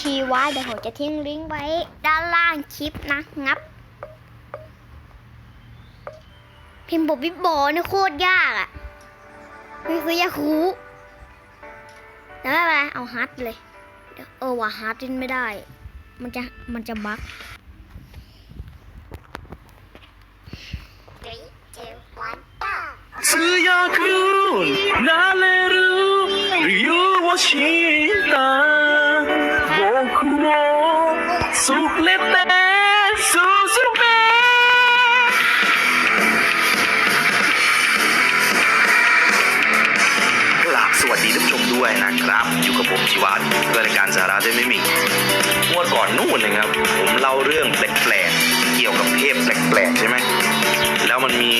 ธีไว้เดี๋ยวผมจะทิ้งลิงก์ไว้ด้านล่างคลิปนะงับ พิมพ์บอกวิบโบนี่โคตรยากอะ่ะไม่คือยาคูแต่ไม่เป็นไรเอาฮาร์ดเลย เดี๋ยวเออว่าฮาร์ดเล่นไม่ได้ มันจะมันจะบั๊ก 只要哭，哪里路，有我心 我，สุขเล็บแต่สู้สุดแม่กราบสวัสดีท่านผู้ชมด้วยนะครับ อยู่กับผมชิวานเพื่อรายการสาระได้ไม่มีงวดก่อนนู่นนะครับ ผมเล่าเรื่องแปลกๆ เกี่ยวกับเทพแปลกๆ ใช่ไหม แล้วมันมี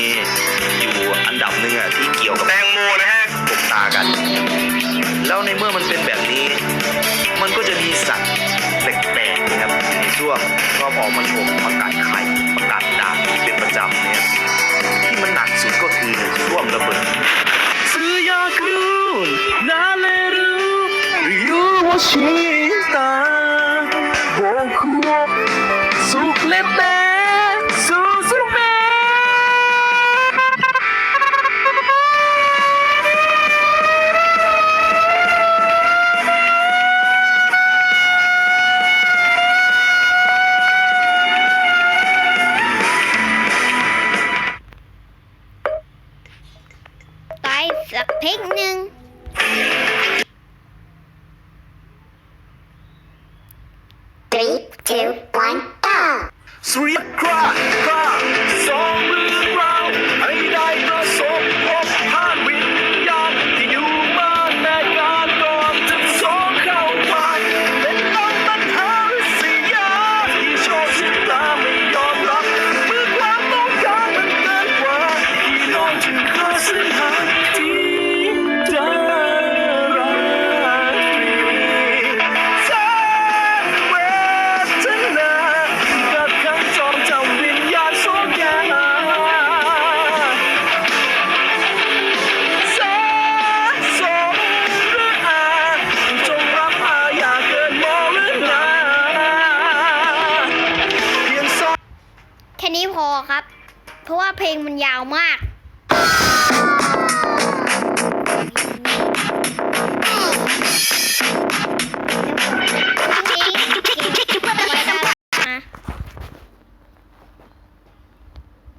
อยู่อันดับหนึ่งอะที่เกี่ยวกับแตงโมนะฮะตบตากัน แล้วในเมื่อมันเป็นแบบนี้ มันก็จะ วกชอบออกมาโชว์ประกาศไข่ประกาศดาบที่เป็นประจำเนี่ยที่มันหนักสุดก็คือร่วม สักเพลงหนึ่งสุริยคราคร แค่นี้พอครับ เพราะว่าเพลงมันยาวมาก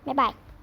บ๊ายบาย